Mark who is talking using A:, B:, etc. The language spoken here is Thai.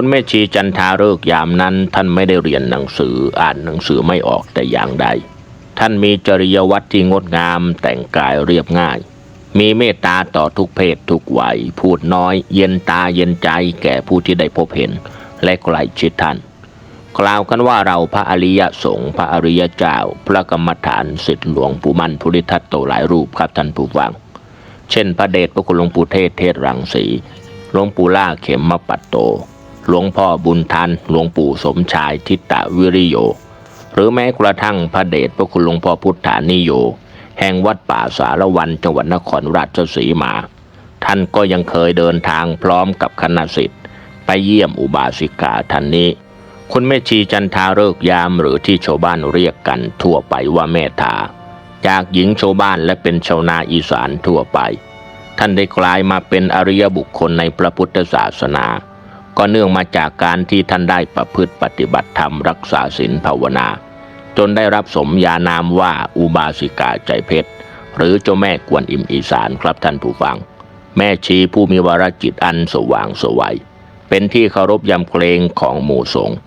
A: คุณแม่ชีจันทาเลิกษ์ยามนั้น ท่านไม่ได้เรียนหนังสืออ่านหนังสือไม่ออกแต่อย่างใด ท่านมีจริยวัตรที่งดงาม แต่งกายเรียบง่าย มีเมตตาต่อทุกเพศทุกวัย พูดน้อย เย็นตาเย็นใจแก่ผู้ที่ได้พบเห็น และใกล้ชิดท่าน กล่าวกันว่าเราพระอริยสงฆ์พระอริยเจ้า พระกรรมฐานสิทธิหลวงปู่มั่นภูริทัตโตหลายรูปครับท่านผู้ฟัง เช่น พระเดชพระคุณหลวงปู่เทศเทศรังสีหลวงปู่ล่าเข็มมปัตโต หลวงพ่อบุญทันหลวงปู่สมชายทิตตวิริโย หรือแม้กระทั่งพระเดชพระคุณหลวงพ่อพุทธานิโย แห่งวัดป่าสารวันจังหวัดนครราชสีมา ท่านก็ยังเคยเดินทางพร้อมกับคณะสิทธิ์ไปเยี่ยมอุบาสิกาท่านนี้ คุณแม่ชีจันทาเลิกยามหรือที่ชาวบ้านเรียกกันทั่วไปว่าแม่ทาจากหญิงชาวบ้านและเป็นชาวนาอีสานทั่วไป ท่านได้กลายมาเป็นอริยบุคคลในพระพุทธศาสนา ก็เนื่องมาจากการที่ท่านได้ประพฤติปฏิบัติธรรมรักษาศีลภาวนา จนได้รับสมญานามว่าอุบาสิกาใจเพชร หรือเจ้าแม่กวนอิมอีสานครับท่านผู้ฟัง แม่ชีผู้มีวรจิตอันสว่างสวัยเป็นที่เคารพยำเกรงของหมู่สงฆ์